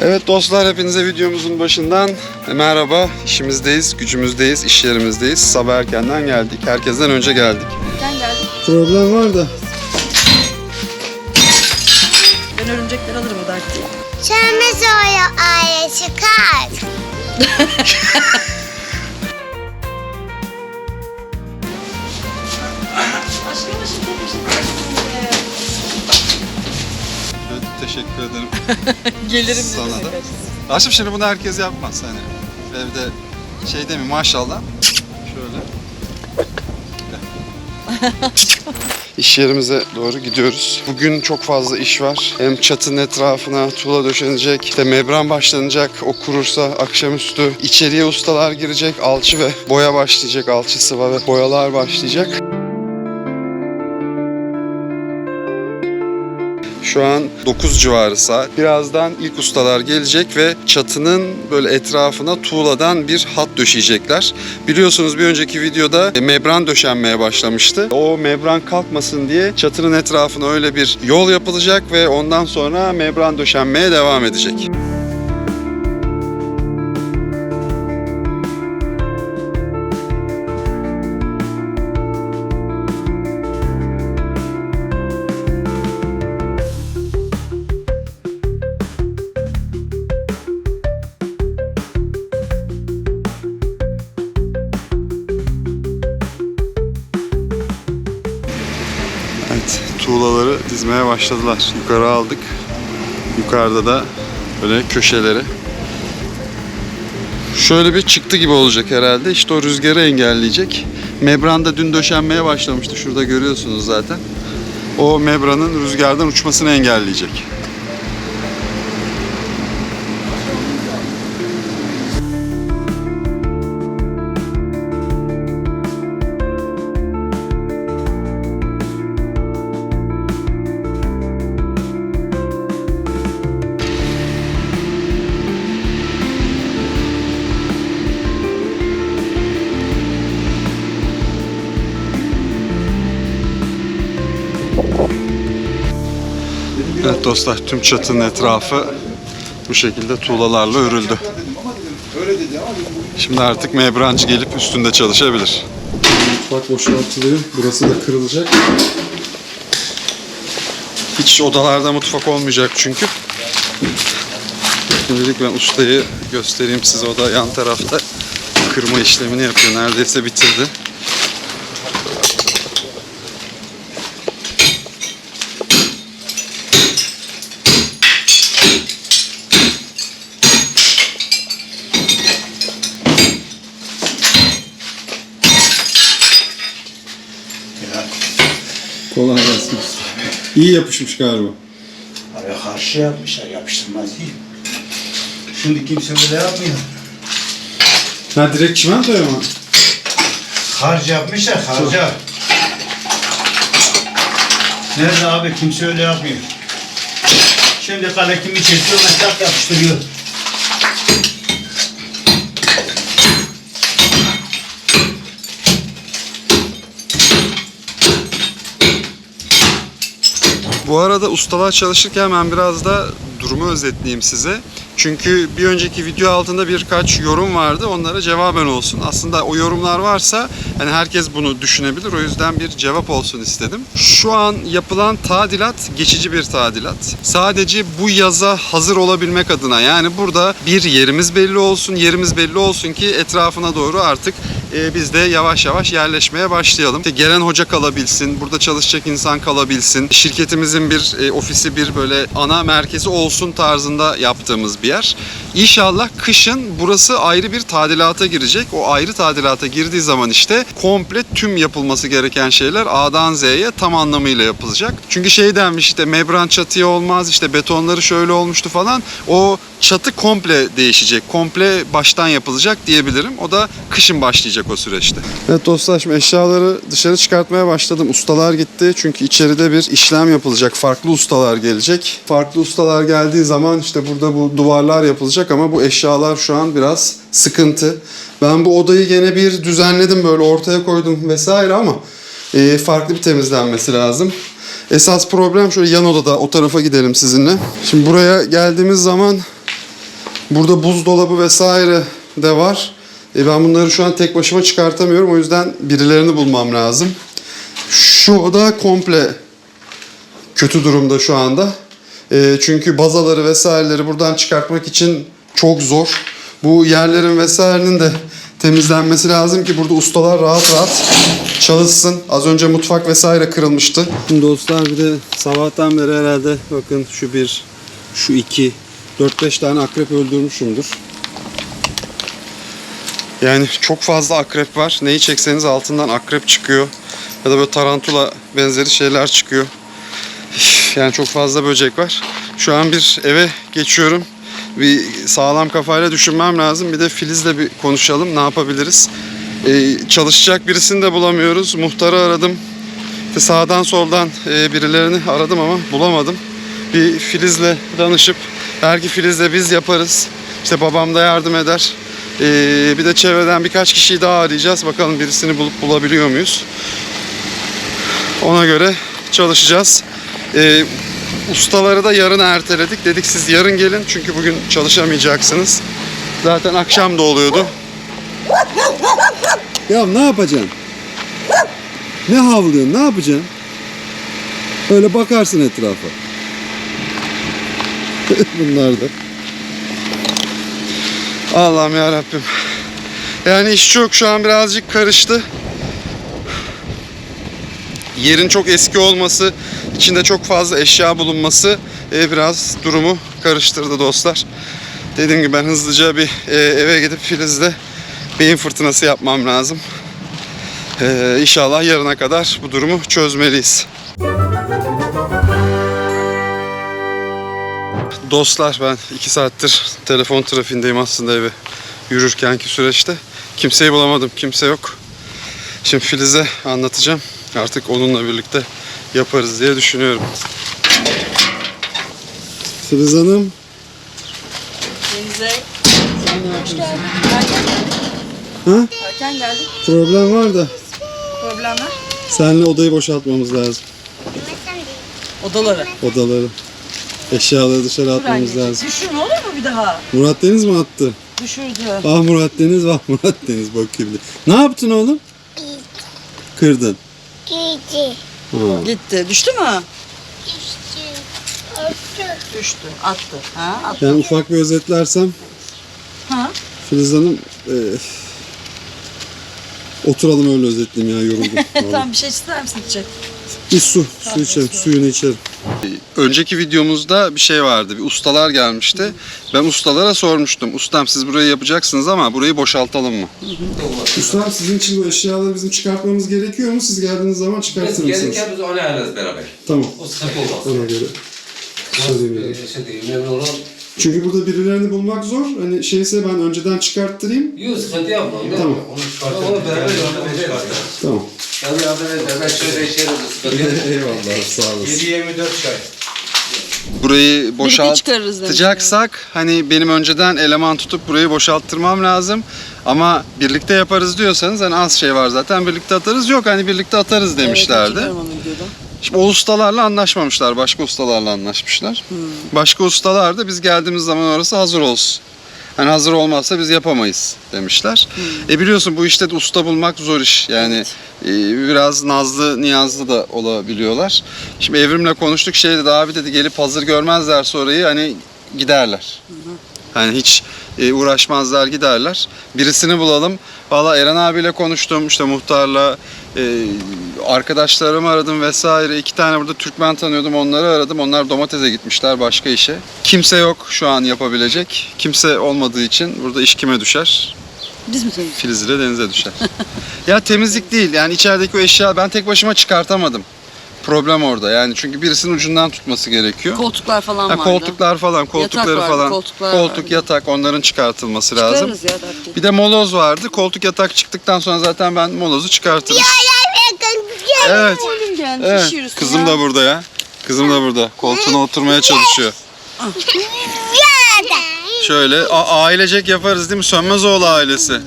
Evet dostlar hepinize videomuzun başından merhaba. İşimizdeyiz, gücümüzdeyiz, iş yerimizdeyiz. Sabah erkenden geldik. Herkesten önce geldik. Sen geldin. Problem var da. Ben örümcekleri alırım o dert değil. Çömez oyu aile çıkar. teşekkür ederim. Gelirim Sana da. Aşkım şimdi bunu herkes yapmaz hani. Evde şey mi maşallah. Şöyle. İş yerimize doğru gidiyoruz. Bugün çok fazla iş var. Hem çatının etrafına tuğla döşenecek, işte membran başlanacak. O kurursa akşamüstü içeriye ustalar girecek. Alçı ve boya başlayacak. Alçı sıva ve boyalar başlayacak. Şu an 9 civarı saat. Birazdan ilk ustalar gelecek ve çatının böyle etrafına tuğladan bir hat döşeyecekler. Biliyorsunuz bir önceki videoda e, membran döşenmeye başlamıştı. O membran kalkmasın diye çatının etrafına öyle bir yol yapılacak ve ondan sonra membran döşenmeye devam edecek. Evet, başladılar. Yukarı aldık. Yukarıda da böyle köşeleri. Şöyle bir çıktı gibi olacak herhalde. İşte o rüzgarı engelleyecek. Membran da dün döşenmeye başlamıştı. Şurada görüyorsunuz zaten. O membranın rüzgardan uçmasını engelleyecek. Evet dostlar tüm çatının etrafı bu şekilde tuğlalarla örüldü. Şimdi artık mebrancı gelip üstünde çalışabilir. Mutfak boşaltılıyor. Burası da kırılacak. Hiç odalarda mutfak olmayacak çünkü. Şimdilik ben ustayı göstereyim size. O da yan tarafta kırma işlemini yapıyor. Neredeyse bitirdi. Kolay gelsin usta. İyi yapışmış galiba. Araya karşı yapmışlar, yapıştırmaz değil. Şimdi kimse öyle yapmıyor. Ha direkt çimentoya mı? Harç yapmışlar, harca. Nerede abi kimse öyle yapmıyor. Şimdi kale kimi çekiyor, meslek yapıştırıyor. Bu arada ustalar çalışırken ben biraz da durumu özetleyeyim size. Çünkü bir önceki video altında birkaç yorum vardı. Onlara cevaben olsun. Aslında o yorumlar varsa hani herkes bunu düşünebilir. O yüzden bir cevap olsun istedim. Şu an yapılan tadilat geçici bir tadilat. Sadece bu yaza hazır olabilmek adına yani burada bir yerimiz belli olsun, yerimiz belli olsun ki etrafına doğru artık e, biz de yavaş yavaş yerleşmeye başlayalım. İşte gelen hoca kalabilsin, burada çalışacak insan kalabilsin. Şirketimizin bir e, ofisi, bir böyle ana merkezi olsun tarzında yaptığımız bir yer. İnşallah kışın burası ayrı bir tadilata girecek. O ayrı tadilata girdiği zaman işte komple tüm yapılması gereken şeyler A'dan Z'ye tam anlamıyla yapılacak. Çünkü şey denmiş işte membran çatıya olmaz, işte betonları şöyle olmuştu falan. O çatı komple değişecek, komple baştan yapılacak diyebilirim. O da kışın başlayacak o süreçte. Evet dostlar şimdi eşyaları dışarı çıkartmaya başladım. Ustalar gitti çünkü içeride bir işlem yapılacak. Farklı ustalar gelecek. Farklı ustalar geldiği zaman işte burada bu duvarlar yapılacak ama bu eşyalar şu an biraz sıkıntı. Ben bu odayı gene bir düzenledim böyle ortaya koydum vesaire ama e, farklı bir temizlenmesi lazım. Esas problem şöyle yan odada o tarafa gidelim sizinle. Şimdi buraya geldiğimiz zaman Burada buzdolabı vesaire de var. E ben bunları şu an tek başıma çıkartamıyorum. O yüzden birilerini bulmam lazım. Şu oda komple kötü durumda şu anda. E, çünkü bazaları vesaireleri buradan çıkartmak için çok zor. Bu yerlerin vesairenin de temizlenmesi lazım ki burada ustalar rahat rahat çalışsın. Az önce mutfak vesaire kırılmıştı. Dostlar bir de sabahtan beri herhalde bakın şu bir, şu iki, 4-5 tane akrep öldürmüşümdür. Yani çok fazla akrep var. Neyi çekseniz altından akrep çıkıyor. Ya da böyle tarantula benzeri şeyler çıkıyor. Yani çok fazla böcek var. Şu an bir eve geçiyorum. Bir sağlam kafayla düşünmem lazım. Bir de Filiz'le bir konuşalım. Ne yapabiliriz? Ee, çalışacak birisini de bulamıyoruz. Muhtarı aradım. İşte sağdan soldan e, birilerini aradım ama bulamadım. Bir Filiz'le danışıp belki Filiz'le biz yaparız. İşte babam da yardım eder. Ee, bir de çevreden birkaç kişiyi daha arayacağız. Bakalım birisini bulup bulabiliyor muyuz? Ona göre çalışacağız. Ee, ustaları da yarın erteledik. Dedik siz yarın gelin çünkü bugün çalışamayacaksınız. Zaten akşam da oluyordu. Ya ne yapacaksın? Ne havlıyorsun? Ne yapacaksın? Öyle bakarsın etrafa. Bunlar da. Allah'ım ya Rabbim. Yani iş çok şu an birazcık karıştı. Yerin çok eski olması, içinde çok fazla eşya bulunması e, biraz durumu karıştırdı dostlar. Dediğim gibi ben hızlıca bir e, eve gidip Filiz'le beyin fırtınası yapmam lazım. E, inşallah yarına kadar bu durumu çözmeliyiz. Dostlar ben iki saattir telefon trafiğindeyim aslında eve yürürkenki süreçte. Kimseyi bulamadım, kimse yok. Şimdi Filiz'e anlatacağım. Artık onunla birlikte yaparız diye düşünüyorum. Filiz Hanım. Hoş geldin. Erken, Ha? erken geldin. Problem var da Problemler? seninle odayı boşaltmamız lazım. Odaları. Odaları. Eşyaları dışarı atmamız anneciğim. lazım. Düşürme olur mu bir daha? Murat Deniz mi attı? Düşürdü. Ah Murat Deniz vah Murat Deniz bakayım. Ne yaptın oğlum? Kırdın. Gidi. Ha. Gitti. Düştü mü? Düştü. Öptü. Düştü. Attı. Ha? Attı. Yani ufak bir özetlersem Ha? Filiz Hanım e, oturalım öyle özetleyeyim ya yoruldum. Tamam bir şey ister misin içecek? Bir su, su Tamam, içelim, su. suyunu içelim. Önceki videomuzda bir şey vardı. Bir ustalar gelmişti. Ben ustalara sormuştum. Ustam siz burayı yapacaksınız ama burayı boşaltalım mı? Ustam sizin için bu eşyaları bizim çıkartmamız gerekiyor mu? Siz geldiğiniz zaman çıkartır Biz mısınız? gelirken biz onu ayarlarız beraber. Tamam. O sıkıntı olmaz. Ona göre. Söyleyeyim Şey memnun olan Çünkü burada birilerini bulmak zor. Hani şeyse ben önceden çıkarttırayım. Yok sıkıntı yapma. Onu, Tamam. Onu çıkartalım. Onu beraber yardım ederiz. Tamam. Beraber yardım ederiz. Beraber şöyle. Sıkıntı yok. Eyvallah sağ olasın. 7-24 çay. Burayı boşaltacaksak hani benim önceden eleman tutup burayı boşalttırmam lazım. Ama birlikte yaparız diyorsanız hani az şey var zaten birlikte atarız. Yok hani birlikte atarız demişlerdi. Evet. Şimdi o ustalarla anlaşmamışlar. Başka ustalarla anlaşmışlar. Başka ustalar da biz geldiğimiz zaman orası hazır olsun. Hani hazır olmazsa biz yapamayız demişler. E biliyorsun bu işte de usta bulmak zor iş. Yani e, biraz nazlı niyazlı da olabiliyorlar. Şimdi Evrim'le konuştuk şey dedi abi dedi gelip hazır görmezlerse orayı hani giderler. Hani hiç e, uğraşmazlar giderler. Birisini bulalım. Valla Eren abiyle konuştum işte muhtarla e, arkadaşlarımı aradım vesaire. İki tane burada Türkmen tanıyordum onları aradım. Onlar domatese gitmişler başka işe. Kimse yok şu an yapabilecek. Kimse olmadığı için burada iş kime düşer? Biz mi tanıyoruz? Filiz ile denize düşer. ya temizlik değil yani içerideki o eşya ben tek başıma çıkartamadım. Problem orada yani çünkü birisinin ucundan tutması gerekiyor. Koltuklar falan Ha, vardı. koltuklar falan, koltukları vardı, falan. koltuklar koltuk, vardı. yatak onların çıkartılması lazım. Çıkarırız ya dert. Bir de moloz vardı. Koltuk yatak çıktıktan sonra zaten ben molozu çıkartırım. Evet. Oğlum gelmiş Evet. işiyoruz Kızım ya. da burada ya. Kızım da burada. Koltuğuna oturmaya çalışıyor. Şöyle a- ailecek yaparız değil mi? Sönmezoğlu ailesi.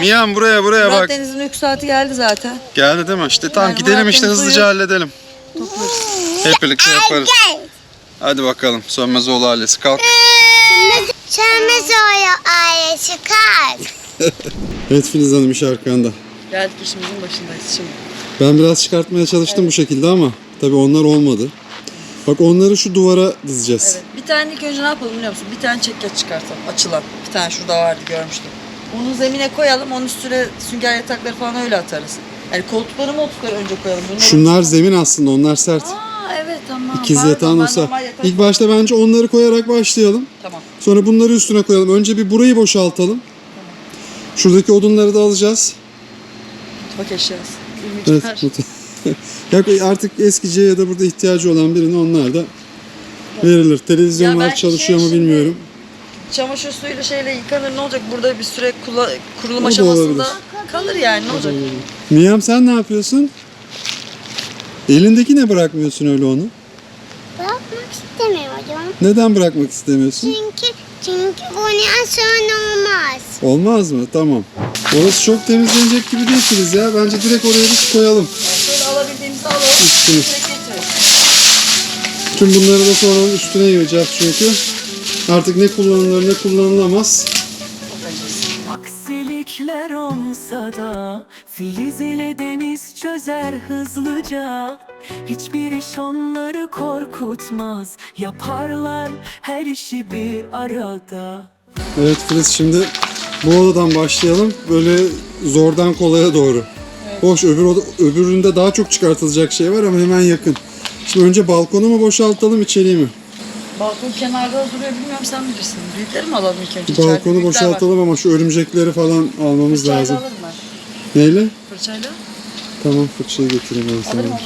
Miyan buraya buraya Murat bak. Deniz'in uyku saati geldi zaten. Geldi değil mi? İşte tamam Yani gidelim Murat işte Deniz hızlıca uyuyor. halledelim. Hep birlikte yaparız. Hadi bakalım Sönmezoğlu ailesi kalk. Sönmez oyu ailesi kal. Evet Filiz Hanım iş arkanda. Geldik işimizin başındayız şimdi. Ben biraz çıkartmaya çalıştım bu şekilde ama tabii onlar olmadı. Bak onları şu duvara dizeceğiz. Evet. Bir tane ilk önce ne yapalım biliyor musun? Bir tane çekyat çıkartalım. Açılan. Bir tane şurada vardı görmüştüm. Onu zemine koyalım. Onun üstüne sünger yatakları falan öyle atarız. Yani koltukları moltukları önce koyalım. Bunları... Şunlar zemin aslında onlar sert. Aa evet tamam. İkiz Pardon, yatağın ben olsa. normal yatak- İlk başta bence onları koyarak başlayalım. Tamam. Sonra bunları üstüne koyalım. Önce bir burayı boşaltalım. Şuradaki odunları da alacağız. Mutfak eşyası. Evet. Ya artık eskiciye ya da burada ihtiyacı olan birine onlar da verilir. Televizyon Ya var belki çalışıyor şey mu şimdi- bilmiyorum. Çamaşır suyuyla şeyle yıkanır ne olacak? Burada bir süre kula- kurulum O da aşamasında kalır yani ne olacak? Niyam sen ne yapıyorsun? Elindeki ne bırakmıyorsun öyle onu? Bırakmak istemiyorum. Neden bırakmak istemiyorsun? Çünkü çünkü bundan sonra olmaz. Olmaz mı? Tamam. Orası çok temizlenecek gibi değil Filiz ya. Bence direkt oraya biz koyalım. Şöyle alabildiğimizi alalım. Direkt getiririz. Tüm bunları da sonra üstüne yığacağız çünkü. Artık ne kullanılır ne kullanılamaz. Aksilikler olsa da Filiz ile deniz çözer hızlıca Hiçbir iş onları korkutmaz Yaparlar her işi bir arada Evet Filiz şimdi bu odadan başlayalım. Böyle zordan kolaya doğru. Hoş öbür oda, öbüründe daha çok çıkartılacak şey var ama hemen yakın. Şimdi önce balkonu mu boşaltalım içeriği mi? Balkon kenarda duruyor bilmiyorum sen bilirsin. Büyükleri mi alalım ilk önce? İçeride Balkonu büyükler boşaltalım ama şu örümcekleri falan almamız Fırçayla lazım. alırım ben. Neyle? Fırçayla. Tamam fırçayı getireyim ben sana. Alırım onu.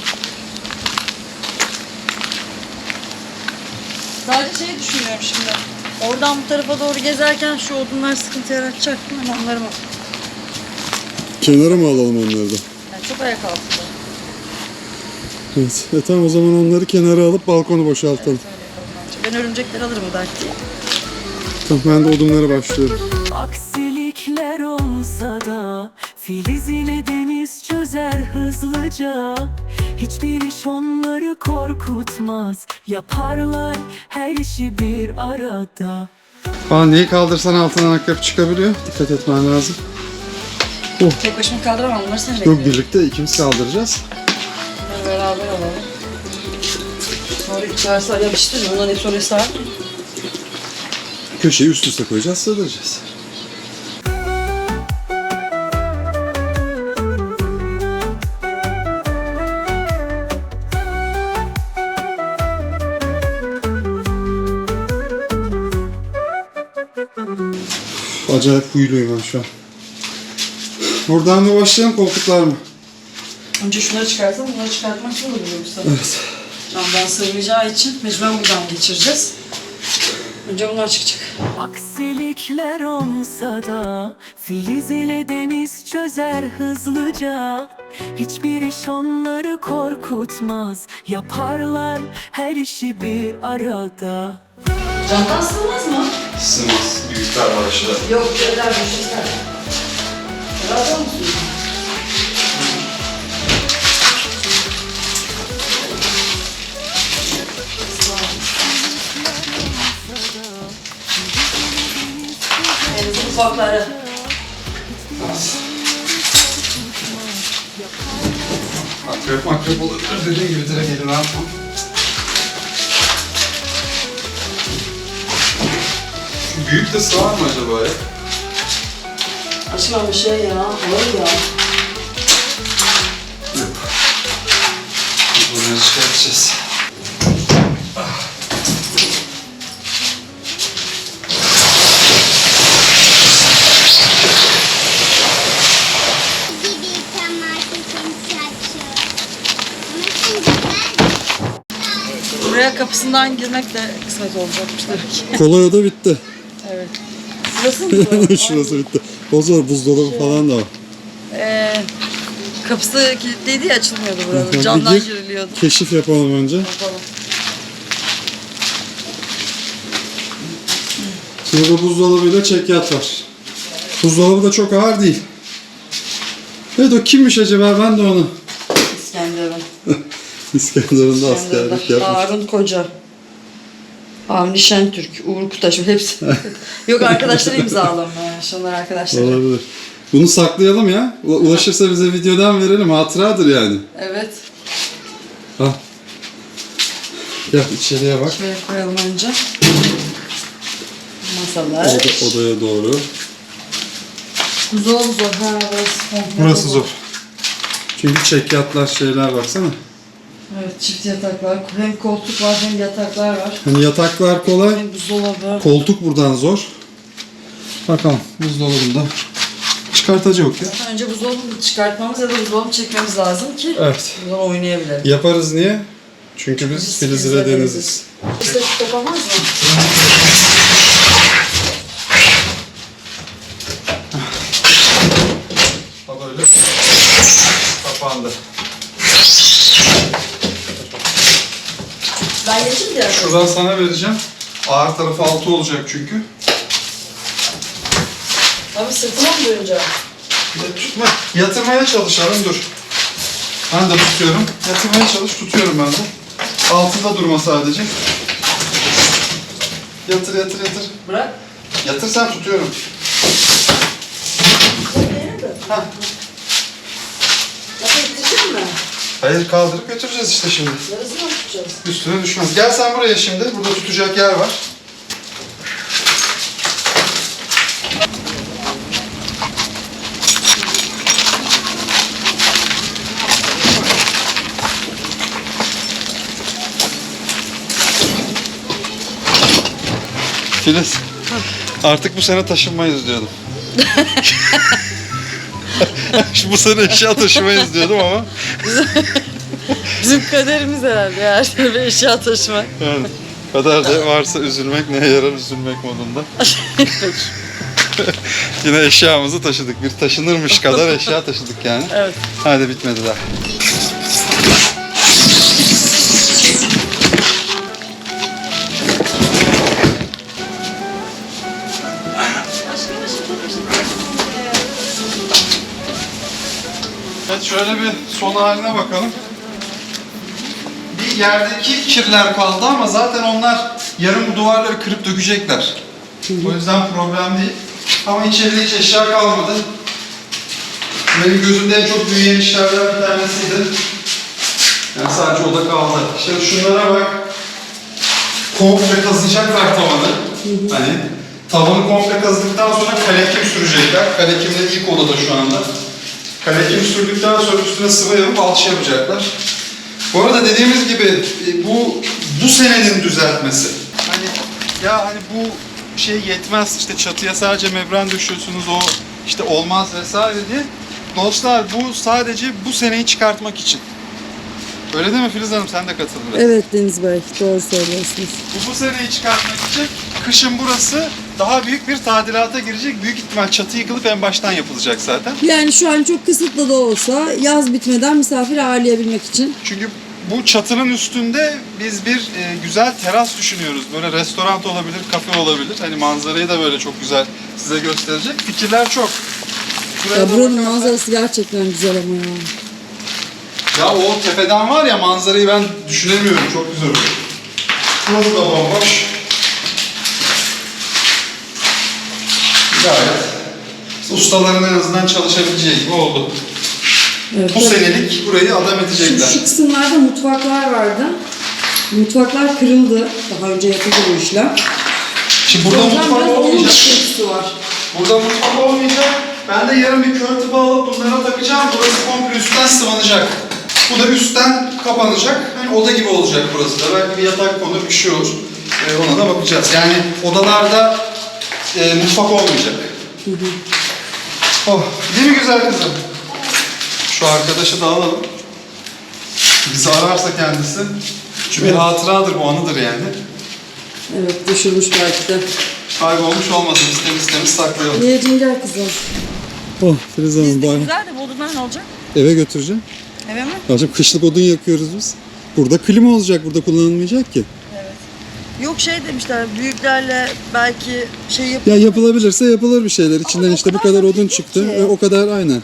Sadece şeyi düşünüyorum şimdi. Oradan bu tarafa doğru gezerken şu odunlar sıkıntı yaratacak değil mi? Onları mı? Kenara mı alalım onları da? Yani çok ayak altında. Evet. E tamam o zaman onları kenara alıp balkonu boşaltalım. Bence. Ben örümcekleri alırım o dert değil. Tamam ben de odunlara başlıyorum. Aksilikler olsa da Filiz ile deniz çözer hızlıca Hiçbir iş onları korkutmaz Yaparlar her işi bir arada Aa neyi kaldırsan altından akrep çıkabiliyor. Dikkat etmen lazım. Tek başıma kaldıramam. Onları seni bekliyorum. Yok birlikte ikimiz kaldıracağız. Bunları beraber alalım. Sonra içerisi yapıştır. Onların hepsi oraya sığar. Köşeyi üst üste koyacağız, sığdıracağız. Acayip huyluyum ben şu an. Buradan mı başlayalım, koltuklar mı? Önce şunları çıkarsam bunları çıkartmak zor oluyor bu sefer. Evet. Camdan sığmayacağı için mecburen buradan geçireceğiz. Önce bunlar çıkacak. Aksilikler olsa da Filiz ile deniz çözer hızlıca Hiçbir iş onları korkutmaz Yaparlar her işi bir arada Camdan sığmaz mı? Sığmaz. Büyükler var aşağıda. Yok, şeyler düşürsen. Beraber mi ufakları. Akrep makrep olabilir dediğin gibi direkt elime atma. Şu büyük de sığar mı acaba ya? Açma bir şey ya, ağır ya. Bunları çıkartacağız. Gibi tamatesin saçı. Ama şimdi ben Kapısından girmek de kısmet olacakmış tabii ki. Kolay oda bitti. evet. Burası mı? Şurası bitti. O zor buzdolabı falan da var. Ee, kapısı kilitliydi ya açılmıyordu buranın. Camdan gir, giriliyordu. Keşif yapalım önce. Yapalım. Şimdi bu buzdolabıyla çekyat var. Buzdolabı da çok ağır değil. Evet o kimmiş acaba ben de onu. İskenderun. İskenderun'da. askerlik yapmış. Harun Koca. Avni Şentürk, Uğur Kutaş hepsi. Yok arkadaşlar imzalamıyor. Şunlar arkadaşlar. Olabilir. Bunu saklayalım ya. U- Ulaşırsa bize videodan verelim. Hatıradır yani. Evet. Al. Gel içeriye bak. Şuraya koyalım önce. Masalar. Oda, odaya doğru. Zor zor. Ha, burası Burası zor. Çünkü çekyatlar şeyler baksana. Evet çift yataklar. Hem koltuk var hem yataklar var. Hani yataklar kolay. Hem buzdolabı. Koltuk buradan zor. Bakalım buzdolabında. Çıkartacak ya. Önce buzdolabını çıkartmamız ya da buzdolabını çekmemiz lazım ki Evet. buradan oynayabilirim. Yaparız niye? Çünkü biz Biz Filiz ile Filiz'le deniziz. İşte şu kapamaz mı? Ha böyle kapandı. Tarafa. Şuradan sana vereceğim. Ağır tarafı altı olacak çünkü. Abi sırtıma mı de tutma. Yatırmaya çalışalım dur. Ben de tutuyorum. Yatırmaya çalış tutuyorum ben de. Altında durma sadece. Yatır yatır yatır. Bırak. Yatır sen tutuyorum. Hah. Hayır kaldırıp götüreceğiz işte şimdi. Yarısını mı tutacağız? Üstüne düşmez. Gel sen buraya şimdi. Burada tutacak yer var. Filiz, artık bu sene taşınmayız diyordum. bu sene eşya taşımayız diyordum ama Bizim kaderimiz herhalde. Her bir eşya taşımak. Yani kadar da varsa üzülmek neye yarar üzülmek modunda. Yine eşyamızı taşıdık. Bir taşınırmış kadar eşya taşıdık yani. Evet. Hadi bitmedi daha. Evet şöyle bir son haline bakalım. Bir yerdeki kirler kaldı ama zaten onlar yarın bu duvarları kırıp dökecekler. O yüzden problem değil. Ama içeride hiç eşya kalmadı. Benim gözümde en çok büyüyen işlerden bir tanesiydi. Yani sadece oda kaldı. İşte şunlara bak. Komple kazıyacaklar tavanı. Hani tavanı komple kazıdıktan sonra kalekim sürecekler. Kalekim de ilk odada şu anda. Kalekim sürdükten sonra üstüne sıvı yapıp alçı yapacaklar. Bu arada dediğimiz gibi e, bu bu senenin düzeltmesi. Hani ya hani bu şey yetmez işte çatıya sadece membran düşüyorsunuz o işte olmaz vesaire diye. Dostlar bu sadece bu seneyi çıkartmak için. Öyle değil mi Filiz Hanım? Sen de katıl biraz. Evet Deniz Bey doğru söylüyorsunuz. Bu, bu seneyi çıkartmak için kışın burası daha büyük bir tadilata girecek. Büyük ihtimal çatı yıkılıp en baştan yapılacak zaten. Yani şu an çok kısıtlı da olsa yaz bitmeden misafir ağırlayabilmek için. Çünkü bu çatının üstünde biz bir e, güzel teras düşünüyoruz. Böyle restoran olabilir, kafe olabilir. Hani manzarayı da böyle çok güzel size gösterecek. Fikirler çok. Şuraya Ya buranın manzarası gerçekten güzel ama ya. Ya o tepeden var ya manzarayı ben düşünemiyorum. Çok güzel olur. Burası da bomboş. Gayet ustaların en azından çalışabileceği gibi oldu. Evet, Bu senelik burayı adam Şu, edecekler. şu kısımlarda mutfaklar vardı. Mutfaklar kırıldı. Daha önce yapıldı bu işlem. Şimdi burada mutfak olmayacak. var. Burada mutfak olmayacak. Ben de yarın bir kör alıp bunlara takacağım. Burası komple üstten sıvanacak. Bu da üstten kapanacak. Hani oda gibi olacak burası da. Belki bir yatak konur, bir şey olur. Ee, ona da bakacağız. Yani odalarda e, mutfak olmayacak. Oh, değil mi güzel kızım? Şu arkadaşı da alalım. Bizi ararsa kendisi. Çünkü bir hatıradır bu anıdır yani. Evet düşürmüş belki de. Kaybolmuş olmasın. Biz temiz temiz saklayalım. Niyeciğim gel kızım. Oh Filiz Hanım. Güzel de bu odunlar ne olacak? Eve götüreceğim. Eve mi? Hocam kışlık odun yakıyoruz biz. Burada klima olacak, burada kullanılmayacak ki. Yok şey demişler büyüklerle belki şey yap. Ya yapılabilirse yapılır bir şeyler. İçinden o işte bu kadar kadar da odun büyük çıktı. ki. O kadar aynen.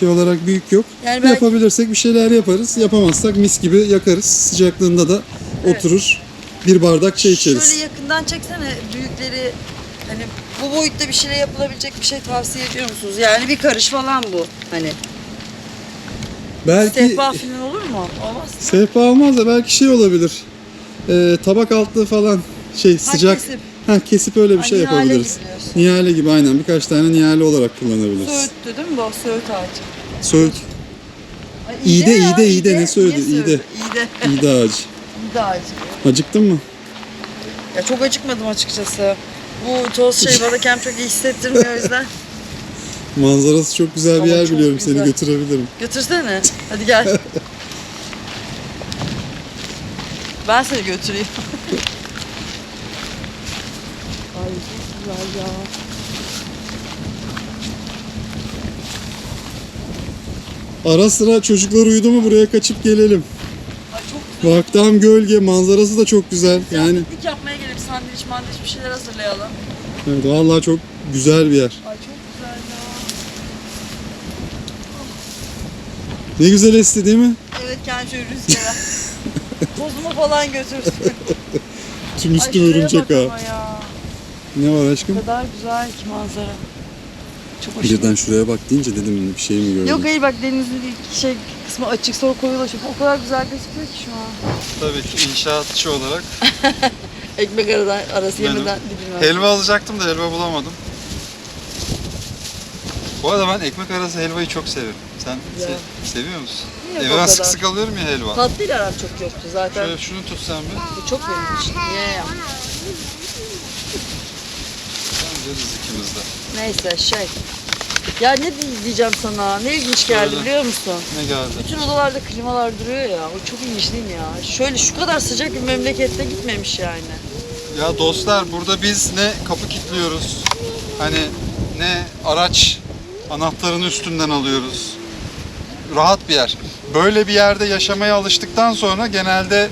Şey olarak büyük yok. Yani belki- Yapabilirsek bir şeyler yaparız. Yapamazsak mis gibi yakarız. Sıcaklığında da oturur. bir bardak çay içeriz. Şöyle yakından çeksene büyükleri hani bu boyutta bir şeyle yapılabilecek bir şey tavsiye ediyor musunuz? Yani bir karış falan bu. Hani Belki sehpa falan olur mu? Olmaz. sehpa olmaz da belki şey olabilir. Ee, tabak altlığı falan şey sıcak. kesip. Ha kesip öyle bir Ha, şey nihale yapabiliriz. gibi diyorsun. Nihale gibi aynen birkaç tane nihale olarak kullanabiliriz. Söğüttü değil mi bu? Söğüt ağacı. Söğüt. Ay, İğde, ya, iğde, iğde. Ne söyledi? Niye İğde. İğde. İğde ağacı. İğde ağacı. Acıktın mı? Ya çok acıkmadım açıkçası. Bu toz şey bana kendimi çok iyi hissettirmiyor o yüzden. Manzarası çok güzel bir Ama yer çok biliyorum güzel. seni götürebilirim. Götürsene. Hadi gel. ben seni götüreyim. Ay çok güzel ya. Ara sıra çocuklar uyudu mu buraya kaçıp gelelim. Ay çok güzel. Gölge manzarası da çok güzel. Yani Piknik yapmaya gelip sandviç mandviç bir şeyler hazırlayalım. evet, vallahi çok güzel bir yer. Ay çok güzel ya. Ne güzel esti değil mi? Evet kendi şöyle rüzgara. Tozumu falan götürsün. Tüm Ay üstü şuraya örümcek ha. ya. Ne var aşkım? kadar güzel ki manzara. Çok hoşuma Birden şuraya bak deyince dedim bir şey mi gördüm? Yok hayır bak denizin ilk şey kısmı açık sonra koyulaşıyor. O kadar güzel gözüküyor ki şu an. Tabii ki inşaatçı olarak. Ekmek aradan, arası Benim. yemeden dibine. Helva alacaktım da helva bulamadım. Bu arada ben ekmek arası helvayı çok severim. Sen Ya. se- seviyor musun? Yok o Eve ben sık kadar. sık alıyorum ya helva. Tatlıyla aram çok yoktu zaten. Şöyle şunu tut sen bir. Bu çok benim için. Niye ya? Yeriz ikimiz de. Neyse şey. Ya ne diyeceğim sana? Ne ilginç geldi Söyle. biliyor musun? Ne geldi? Bütün odalarda klimalar duruyor ya. O çok ilginç değil mi ya? Şöyle şu kadar sıcak bir memlekette gitmemiş yani. Ya dostlar burada biz ne kapı kilitliyoruz. Hani ne araç anahtarını üstünden alıyoruz. Rahat bir yer. Böyle bir yerde yaşamaya alıştıktan sonra genelde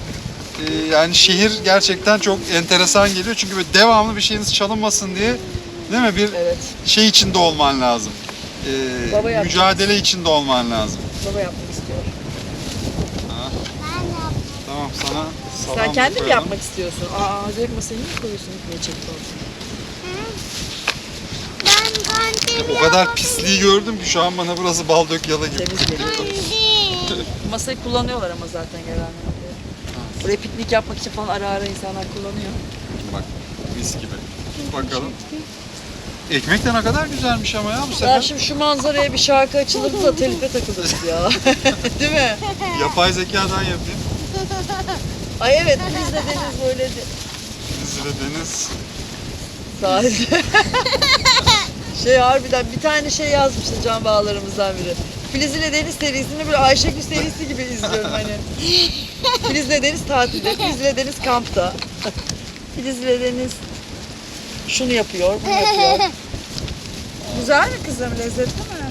e, yani şehir gerçekten çok enteresan geliyor. Çünkü böyle devamlı bir şeyiniz çalınmasın diye değil mi? Bir Evet. şey içinde olman lazım. E, Baba mücadele içinde olman lazım. Baba yapmak istiyor. Tamam sana salam Sen kendin mi koyalım. yapmak istiyorsun? Aa, direkt masaya niye koyuyorsun? Niye çekti kendim O kadar pisliği gördüm ki şu an bana burası bal dök yala gibi. Temiz geliyor. Masayı kullanıyorlar ama zaten gelenler. Buraya piknik yapmak için falan ara ara insanlar kullanıyor. Bak mis gibi. Bakalım. Ekmek de ne kadar güzelmiş ama ya bu Ya sefer. şimdi şu manzaraya bir şarkı açılırdı da telife takılırız ya. Değil mi? Yapay zekadan yapayım. Ay evet biz de deniz böyle de- Denizli Deniz. sahilde. şey harbiden bir tane şey yazmıştı can bağlarımızdan biri. Filiz ile Deniz serisini böyle Ayşegül serisi gibi izliyorum hani. Filiz ile Deniz tatilde, Filiz ile Deniz kampta. Filiz ile Deniz şunu yapıyor, bunu yapıyor. Güzel mi kızım, lezzetli mi?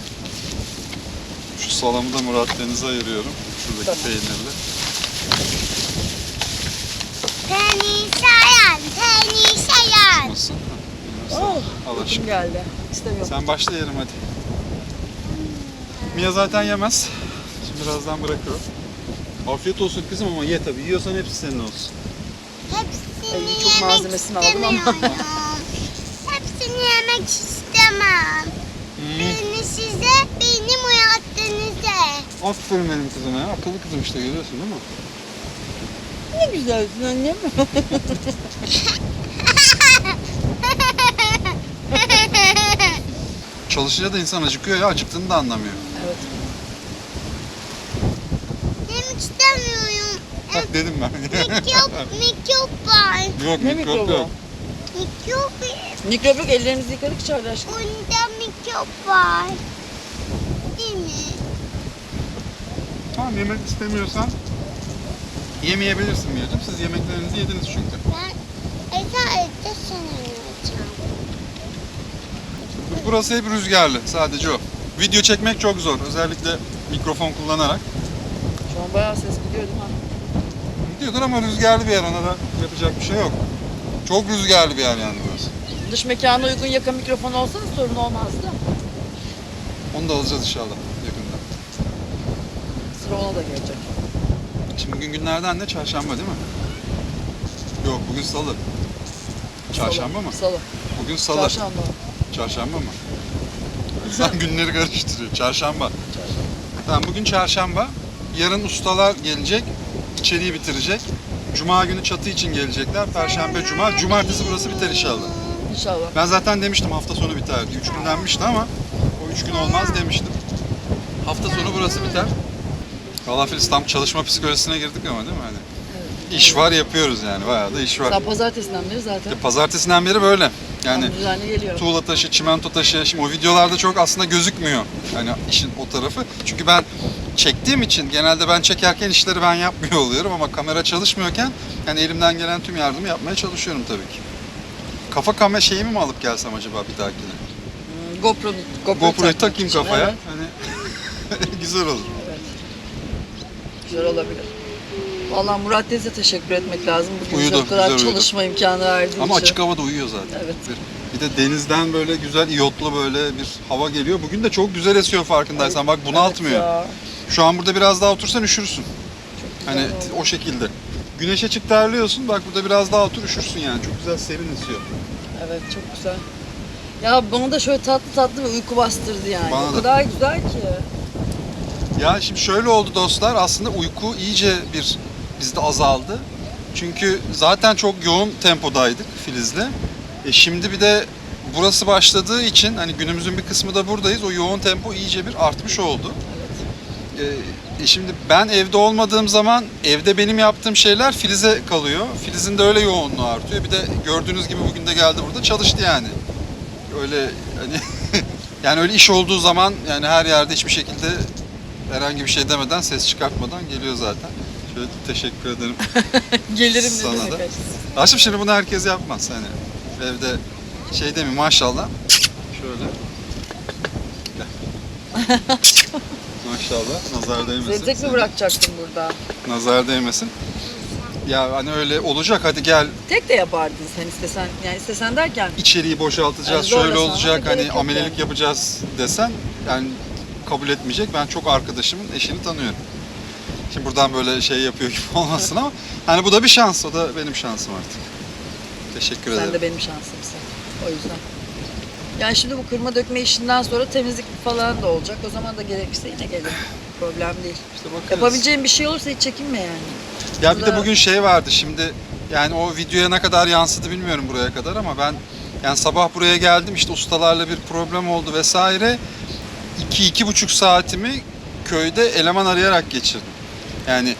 Şu salamı da Murat Deniz'e ayırıyorum. Şuradaki Tamam. peynirli. Peynir sayan, peynir sayan. Nasıl? Oh, Al kim aşkım. geldi? İstemiyorum. Sen başla yerim hadi. Mia zaten yemez. Şimdi birazdan bırakıyorum. Afiyet olsun kızım ama ye tabii. Yiyorsan hepsi senin olsun. Hepsini Ay, çok yemek malzemesini aldım ama. istemiyorum. Hepsini yemek istemem. Hmm. Beni size, benim uyattığınızda. Aferin benim kızıma ya. Akıllı kızım işte görüyorsun değil mi? Ne güzelsin annem. Çalışınca da insan acıkıyor ya. Acıktığını da anlamıyor. evet. Yemek istemiyorum. Bak dedim ben. Mikrop, mikrop var. yok Ne mikrop mikrobu? yok. Mikrop, Mikrop yok ellerimizi yıkadık içeride aşkım. bunda mikrop var. Değil mi? Tamam yemek istemiyorsan yemeyebilirsin Miyacım. Siz yemeklerinizi yediniz çünkü. Ben Eda evde sanıyorum. Burası hep rüzgarlı. Sadece o. Video çekmek çok zor. Özellikle mikrofon kullanarak. Şu an bayağı ses gidiyor değil mi? Gidiyordur ama rüzgarlı bir yer. Ona da yapacak bir şey yok. Çok rüzgarlı bir yer yani burası. Dış mekana uygun yaka mikrofon olsa sorun olmazdı. Onu da alacağız inşallah yakında. Sıra ona da gelecek. Şimdi bugün günlerden ne? Çarşamba değil mi? Yok bugün salı. Çarşamba mı? Salı. Bugün salı. Çarşamba. Çarşamba mı? Sen günleri karıştırıyor. Çarşamba. Tamam bugün çarşamba. Yarın ustalar gelecek. içeriği bitirecek. Cuma günü çatı için gelecekler. Perşembe, cuma. Cumartesi burası biter inşallah. İnşallah. Ben zaten demiştim hafta sonu biter. Üç gün denmişti ama o üç gün olmaz demiştim. Hafta sonu burası biter. Valla Filiz tam çalışma psikolojisine girdik ama değil mi? Hani iş var yapıyoruz yani. Bayağı da iş var. Sen pazartesinden beri zaten. Ya Pazartesinden beri böyle. Yani Tam düzenli geliyor. tuğla taşı, çimento taşı. Şimdi o videolarda çok aslında gözükmüyor. Yani işin o tarafı. Çünkü ben çektiğim için genelde ben çekerken işleri ben yapmıyor oluyorum ama kamera çalışmıyorken yani elimden gelen tüm yardımı yapmaya çalışıyorum tabii ki. Kafa kamera şeyimi mi alıp gelsem acaba bir dahakine? Hmm, GoPro, GoPro GoPro'yu takmak takayım kafaya. evet. Hani güzel olur. Evet. Güzel olabilir. Vallahi Murat Deniz'e teşekkür etmek lazım. Bugün Uyudu, bu kadar uyudu. çalışma imkanı verdiği Ama için. açık havada uyuyor zaten. Evet. Bir de denizden böyle güzel iyotlu böyle bir hava geliyor. Bugün de çok güzel esiyor farkındaysan. Bak bunaltmıyor. Evet ya. Şu an burada biraz daha otursan üşürsün. Hani oldu. o şekilde. Güneşe çık terliyorsun. Bak burada biraz daha otur üşürsün yani. Çok güzel serin esiyor. Evet çok güzel. Ya bana da şöyle tatlı tatlı bir uyku bastırdı yani. Bana o da. kadar güzel ki. Ya şimdi şöyle oldu dostlar. Aslında uyku iyice bir bizde azaldı. Çünkü zaten çok yoğun tempodaydık Filiz'le. E şimdi bir de burası başladığı için hani günümüzün bir kısmı da buradayız. O yoğun tempo iyice bir artmış oldu. E, e şimdi ben evde olmadığım zaman evde benim yaptığım şeyler Filiz'e kalıyor. Filiz'in de öyle yoğunluğu artıyor. Bir de gördüğünüz gibi bugün de geldi burada çalıştı yani. Öyle hani yani öyle iş olduğu zaman yani her yerde hiçbir şekilde herhangi bir şey demeden ses çıkartmadan geliyor zaten. Şöyle teşekkür ederim. Gelirim Sana da. Aşkım şimdi bunu herkes yapmaz hani. Evde şey değil mi maşallah. Şöyle. Maşallah nazar değmesin. tek mi bırakacaktım burada? Nazar değmesin. Ya hani öyle olacak hadi gel Tek de yapardın sen istesen. Yani istesen derken içeriği boşaltacağız, Yani şöyle olacak hani yok amelelik yani. yapacağız desen yani kabul etmeyecek. Ben çok arkadaşımın eşini tanıyorum. Şimdi buradan böyle şey yapıyor gibi olmasın ama hani bu da bir şans, o da benim şansım artık. Teşekkür sen ederim. de benim şansımsın. O yüzden. Yani şimdi bu kırma dökme işinden sonra temizlik falan da olacak. O zaman da gerekirse yine gelirim. Problem değil. İşte bakarız. Yapabileceğin bir şey olursa hiç çekinme yani. Ya bir de bugün şey vardı şimdi yani o videoya ne kadar yansıdı bilmiyorum buraya kadar ama ben yani sabah buraya geldim işte ustalarla bir problem oldu vesaire. iki iki buçuk saatimi köyde eleman arayarak geçirdim. Yani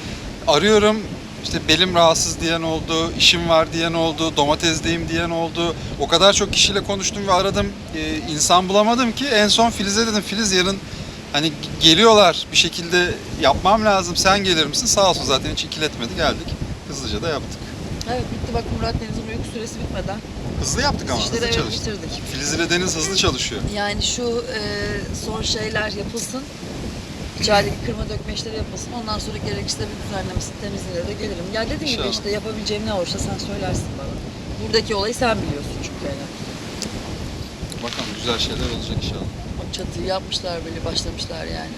arıyorum işte belim rahatsız diyen oldu, işim var diyen oldu, domatezdeyim diyen oldu. O kadar çok kişiyle konuştum ve aradım. Ee, insan bulamadım ki en son Filiz'e dedim Filiz yarın hani geliyorlar bir şekilde yapmam lazım sen gelir misin? Sağ olsun zaten hiç ikiletmedi geldik. Hızlıca da yaptık. Evet bitti bak Murat Deniz'in uyku süresi bitmeden. Hızlı yaptık ama hızlı çalıştık. bitirdik. Filiz ile Deniz hızlı çalışıyor. Yani şu e, son şeyler yapılsın. İçerideki kırma dökme işleri yapılsın. Ondan sonra gerekirse bir düzenlemesi temizliğine de gelirim. Ya dediğim gibi İnşallah. işte yapabileceğim ne olursa sen söylersin bana. Buradaki olayı sen biliyorsun çünkü yani. Bakalım güzel şeyler olacak inşallah. O çatıyı yapmışlar böyle başlamışlar yani.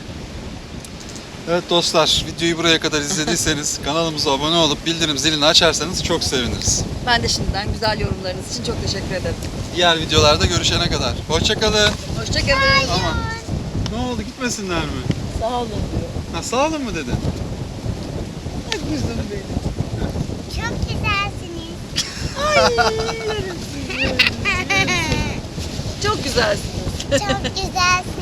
Evet dostlar videoyu buraya kadar izlediyseniz kanalımıza abone olup bildirim zilini açarsanız çok seviniriz. Ben de şimdiden güzel yorumlarınız için çok teşekkür ederim. Diğer videolarda görüşene kadar. Hoşçakalın. Hoşçakalın. Tamam. Ne oldu gitmesinler mi? Sağ olun diyor. Ha sağ olun mu dedi? Ay kuzum benim. Çok güzelsiniz. Çok güzelsiniz. Çok güzelsiniz.